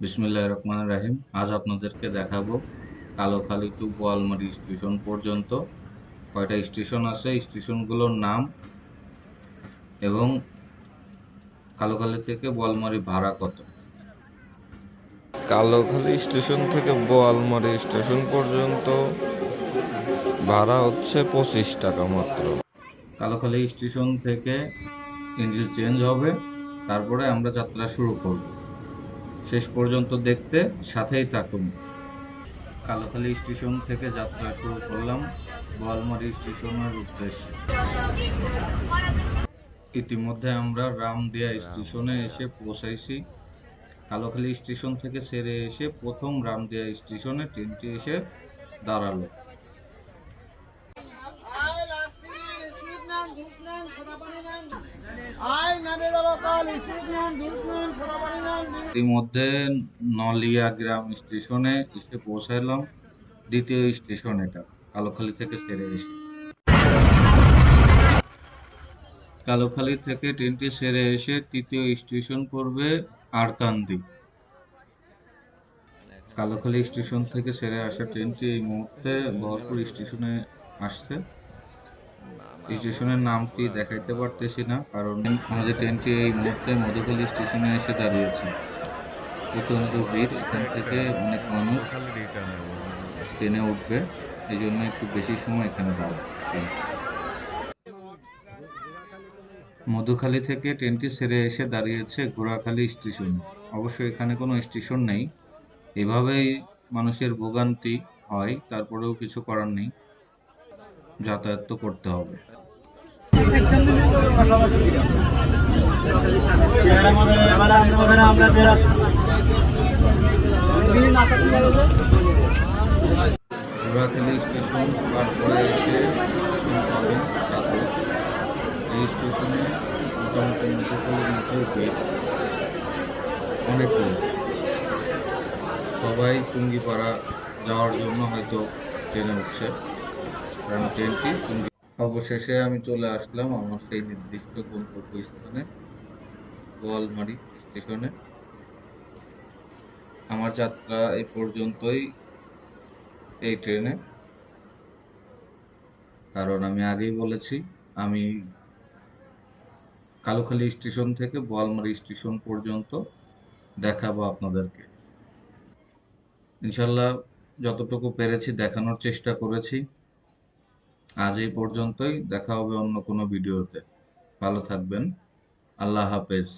বিসমিল্লাহ রহমান রাহিম। আজ আপনাদেরকে দেখাবো কালোখালী টু বোয়ালমারি স্টেশন পর্যন্ত। কয়টা স্টেশন আছে? স্টেশনগুলোর নাম এবং কালোখালী থেকে বোয়ালমারি ভাড়া কত? কালোখালী স্টেশন থেকে বোয়ালমারি স্টেশন পর্যন্ত ভাড়া হচ্ছে পঁচিশ টাকা মাত্র। কালোখালী স্টেশন থেকে ইঞ্জিন চেঞ্জ হবে। তারপরে আমরা যাত্রা শুরু করব। শেষ পর্যন্ত দেখতে সাথেই থাকুন। কালোখালী স্টেশন থেকে যাত্রা শুরু করলাম বোয়ালমারি স্টেশনের উদ্দেশ্যে। ইতিমধ্যে আমরা রামদিয়া স্টেশনে এসে পৌঁছাইছি। কালোখালী স্টেশন থেকে সেরে এসে প্রথম রামদিয়া স্টেশনে ট্রেনটি এসে দাঁড়াল। ইতিমধ্যে নলিয়া গ্রাম স্টেশনে এসে পৌঁছালাম দ্বিতীয় স্টেশন এটা, কালোখালি থেকে সেরে এসে। কালোখালি থেকে ট্রেনটি সেরে এসে তৃতীয় স্টেশন পড়বে আরকান্দি। কালোখালী স্টেশন থেকে সেরে আসা ট্রেনটি এই মুহূর্তে বহরপুর স্টেশনে আসছে। স্টেশনের নামটি দেখাইতে পারতেছি না, কারণ আমাদের ট্রেনটি এই মুহূর্তে মধুখালী স্টেশনে এসে দাঁড়িয়েছে। প্রচণ্ড ভিড়, এখান থেকে অনেক মানুষ ট্রেনে উঠবে, এই জন্য একটু বেশি সময় এখানে দাঁড়ায়। মধুখালী থেকে ট্রেনটি সেরে এসে দাঁড়িয়েছে ঘোড়াখালী স্টেশন। অবশ্য এখানে কোনো স্টেশন নেই। এভাবেই মানুষের ভোগান্তি হয়, তারপরেও কিছু করার নেই। যাতায়াত তো করতে হবে। ঘোড়াখালী স্টেশন পার করে এসে পাবেন এই স্টেশনে মোটামুটি অনেক সবাই টুঙ্গিপাড়া যাওয়ার জন্য হয়তো ট্রেনে উঠছে। ট্রেনটি অবশেষে আমি চলে আসলাম আমার সেই নির্দিষ্ট গন্তব্য স্থানে, গোয়ালমারি স্টেশনে। আমার যাত্রা এই পর্যন্তই এই ট্রেনে। কারণ আমি আগেই বলেছি, আমি কালুখালী স্টেশন থেকে বোয়ালমারি স্টেশন পর্যন্ত দেখাবো আপনাদেরকে। ইনশাল্লাহ যতটুকু পেরেছি দেখানোর চেষ্টা করেছি। আজ এই পর্যন্তই। দেখা হবে অন্য কোনো ভিডিওতে। ভালো থাকবেন। আল্লাহ হাফেজ।